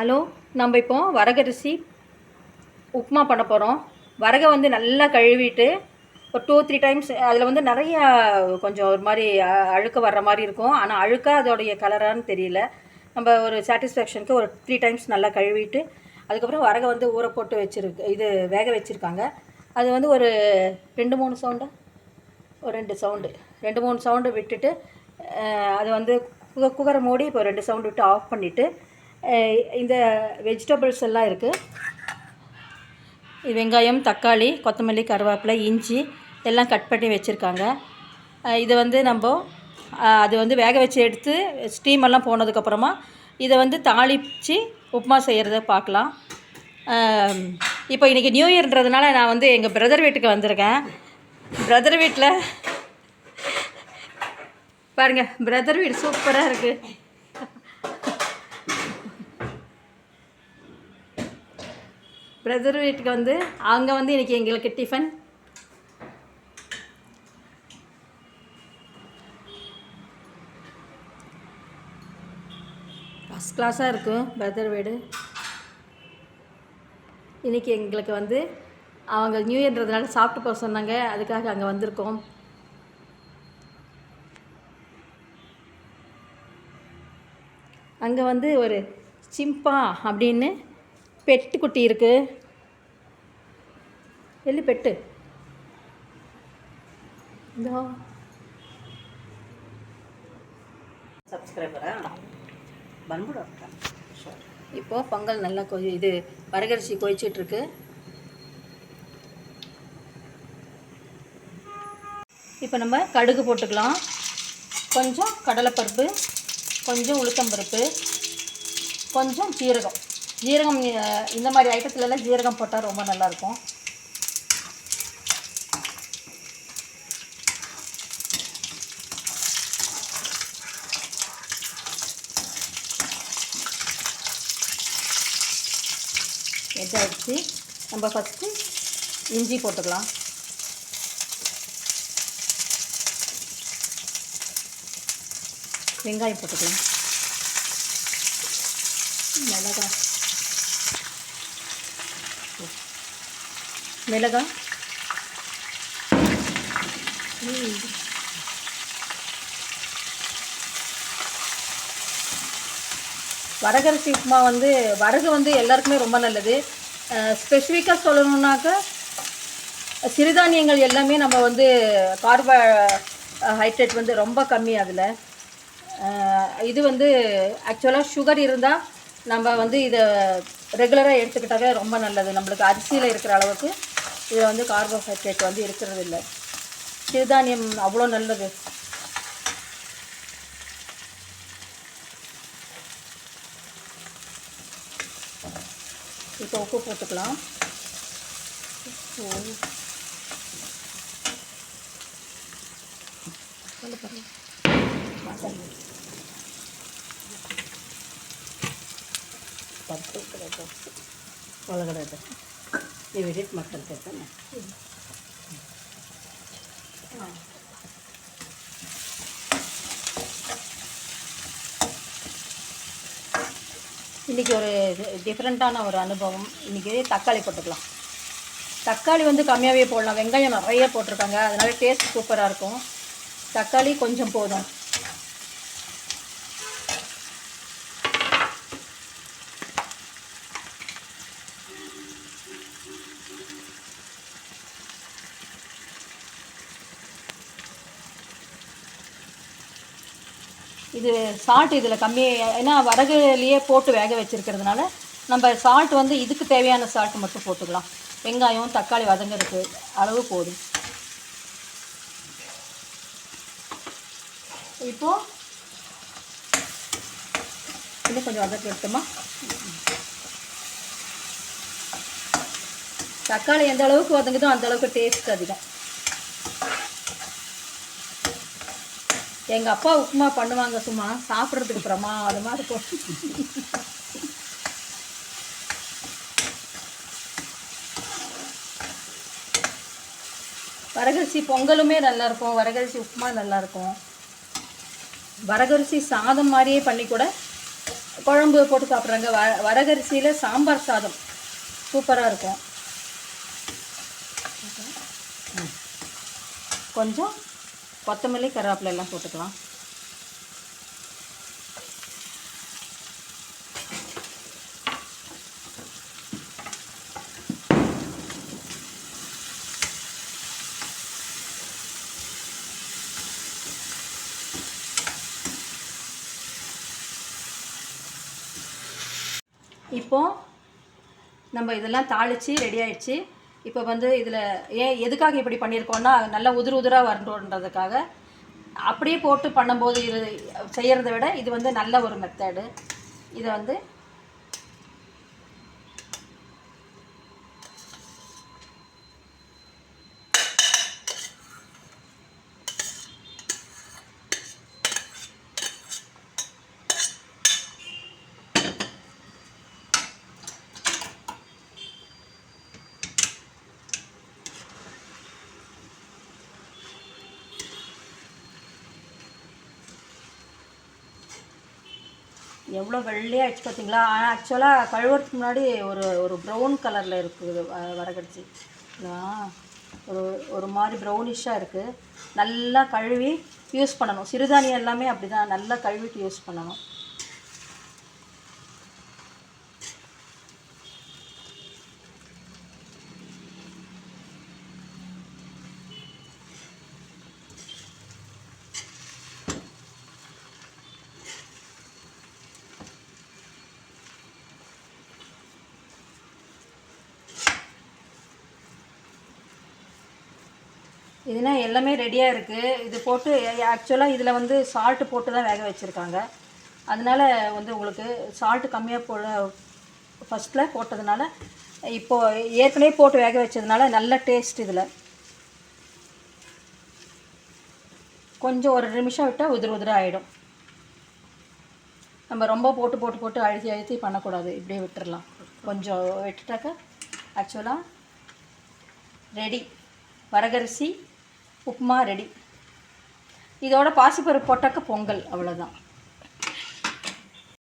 Hello நம்ம இப்போ வரகரிசி உப்புமா பண்ண போகிறோம் வரகை வந்து நல்லா கழுவிட்டு ஒரு டூ த்ரீ டைம்ஸ் அதில் வந்து நிறைய கொஞ்சம் ஒரு மாதிரி அழுக்கு வர்ற மாதிரி இருக்கும். ஆனால் அழுக்காக அதோடைய கலரான்னு தெரியல. நம்ம ஒரு சாட்டிஸ்ஃபேக்ஷனுக்கு ஒரு த்ரீ டைம்ஸ் நல்லா கழுவிட்டு அதுக்கப்புறம் வரகை வந்து ஊற போட்டு வச்சுருக்கு இது வேக வச்சுருக்காங்க. அது வந்து ஒரு ரெண்டு மூணு சவுண்டு ஒரு ரெண்டு சவுண்டு. ரெண்டு மூணு சவுண்டு விட்டுட்டு அது வந்து குக குக்கரை மூடி இப்போ ரெண்டு சவுண்டு விட்டு ஆஃப் பண்ணிவிட்டு இந்த வெஜிடபிள்ஸ் எல்லாம் இருக்குது வெங்காயம் தக்காளி கொத்தமல்லி கருவேப்பிலை இஞ்சி எல்லாம் கட் பண்ணி வச்சுருக்காங்க. இதை வந்து நம்ம அது வந்து வேக வச்சு எடுத்து ஸ்டீம் எல்லாம் போனதுக்கப்புறமா இதை வந்து தாளித்து உப்புமா செய்கிறத பார்க்கலாம். இப்போ இன்றைக்கி நியூ இயர்ன்றதுனால நான் வந்து எங்கள் பிரதர் வீட்டுக்கு வந்திருக்கேன். பிரதர் வீட்டில் பாருங்கள் பிரதர் வீடு சூப்பராக இருக்குது பிரதர் வீட்டுக்கு வந்து அங்கே வந்து இன்றைக்கி எங்களுக்கு டிஃபன் ஃபஸ்ட் கிளாஸாக இருக்கும் பிரதர் வீடு இன்றைக்கி எங்களுக்கு வந்து அவங்க நியூ இயர்ன்றதுனால சாப்பிட்டு போக சொன்னாங்க அதுக்காக அங்கே வந்திருக்கோம். அங்கே வந்து ஒரு சிம்பா அப்படின்னு பெட்டு குட்டி இருக்குது వెళ్ళి పెట్టు சப்ஸ்கிரைபரா பண்புடா இப்போது பொங்கல் நல்லா கொ இது வரகரிசி கொதிச்சிட்ருக்கு. இப்போ நம்ம கடுகு போட்டுக்கலாம். கொஞ்சம் கடலைப்பருப்பு கொஞ்சம் உளுத்தம்பருப்பு கொஞ்சம் ஜீரகம். ஜீரகம் இந்த மாதிரி ஐட்டத்துலலாம் ஜீரகம் போட்டால் ரொம்ப நல்லாயிருக்கும் இதாகிடுச்சு நம்ம ஃபஸ்ட்டு இஞ்சி போட்டுக்கலாம். வெங்காயம் போட்டுக்கலாம். மிளகா. மிளகா. வரகரிசி உப்புமா வந்து வரகு வந்து எல்லாருக்குமே ரொம்ப நல்லது. ஸ்பெசிஃபிக்காக சொல்லணுன்னாக்கா சிறுதானியங்கள் எல்லாமே நம்ம வந்து கார்போ ஹைட்ரேட் வந்து ரொம்ப கம்மி அதில். இது வந்து ஆக்சுவலாக சுகர் இருந்தால் நம்ம வந்து இதை ரெகுலராக எடுத்துக்கிட்டாவே ரொம்ப நல்லது. நம்மளுக்கு அரிசியில் இருக்கிற அளவுக்கு இதில் வந்து கார்போஹைட்ரேட் வந்து இருக்கிறது இல்லை சிறுதானியம் அவ்வளோ நல்லது. இப்போ உப்பு போட்டுக்கலாம் உப்பு சொல்லு பாருங்க. மசாலா. ಪರ್ತು ಕಡೆ ಒಳಗಡೆ ಇದೆ ನೀವು ಎಡಿಟ್ ಮಾಡ್ಕೊಳ್ತಾನೆ இன்றைக்கி ஒரு டிஃப்ரெண்ட்டான ஒரு அனுபவம். இன்றைக்கி தக்காளி போட்டுக்கலாம். தக்காளி வந்து கம்மியாகவே போடலாம். வெங்காயம் நிறைய போட்டிருக்காங்க. அதனால டேஸ்ட் சூப்பராக இருக்கும். தக்காளி கொஞ்சம் போதும். இது சால்ட் இதில் கம்மி ஏன்னா வரகுலேயே போட்டு வேக வச்சிருக்கிறதுனால நம்ம சால்ட் வந்து இதுக்கு தேவையான சால்ட் மட்டும் போட்டுக்கலாம். வெங்காயம் தக்காளி வதங்கிறதுக்கு அளவு போதும். இப்போ இன்னும் கொஞ்சம் வதக்கி எடுத்தோமா? தக்காளி எந்த அளவுக்கு வதங்குதோ அந்த அளவுக்கு டேஸ்ட் அதிகம். எங்கள் அப்பா உப்புமா பண்ணுவாங்க சும்மா சாப்பிட்றதுக்கு பிரமாதமாக இருக்கும். வரகரிசி பொங்கலுமே நல்லாயிருக்கும். வரகரிசி உப்புமா நல்லாயிருக்கும். வரகரிசி சாதம் மாதிரியே பண்ணி கூட குழம்பு போட்டு சாப்பிட்றாங்க. வ வரகரிசியில் சாம்பார் சாதம் சூப்பராக இருக்கும். கொஞ்சம் கொத்தமல்லி கருவேப்பிலை எல்லாம் போட்டுக்கலாம். இப்போ நம்ம இதெல்லாம் தாளித்து ரெடி ஆயிடுச்சு. இப்போ வந்து இதில் ஏன் எதுக்காக இப்படி பண்ணியிருக்கோம்னா நல்லா உதிர் உதிராக வரணுன்றதுக்காக. அப்படியே போட்டு பண்ணும்போது இது செய்கிறத விட இது வந்து நல்ல ஒரு மெத்தடு இதை வந்து எவ்வளோ வெள்ளையாகிடுச்சு பார்த்தீங்களா ஆனால் ஆக்சுவலாக கழுவுறதுக்கு முன்னாடி ஒரு ஒரு ப்ரௌன் கலரில் இருக்குது வ- வரகரிசி ஒரு ஒரு மாதிரி ப்ரௌனிஷாக இருக்குது நல்லா கழுவி யூஸ் பண்ணணும். சிறுதானியம் எல்லாமே அப்படி தான் நல்லா கழுவிட்டு யூஸ் பண்ணணும். இதுனா எல்லாமே ரெடியாக இருக்குது இது போட்டு ஆக்சுவலாக இதில் வந்து சால்ட்டு போட்டு தான் வேக வச்சுருக்காங்க. அதனால வந்து உங்களுக்கு சால்ட்டு கம்மியாக போட ஃபஸ்ட்டில் போட்டதுனால இப்போது ஏற்கனவே போட்டு வேக வச்சதுனால நல்ல டேஸ்ட் இதில். கொஞ்சம் ஒரு நிமிஷம் விட்டால் உதிர உதிர ஆகிடும் நம்ம ரொம்ப போட்டு போட்டு போட்டு அழுத்தி அழுத்தி பண்ணக்கூடாது. இப்படியே விட்டுடலாம் கொஞ்சம் விட்டுட்டாக்க ஆக்சுவலாக ரெடி வரகரிசி உப்புமா ரெடி. இதோட பாசிப்பருப்பு போட்டாக்க பொங்கல் அவ்வளோதான்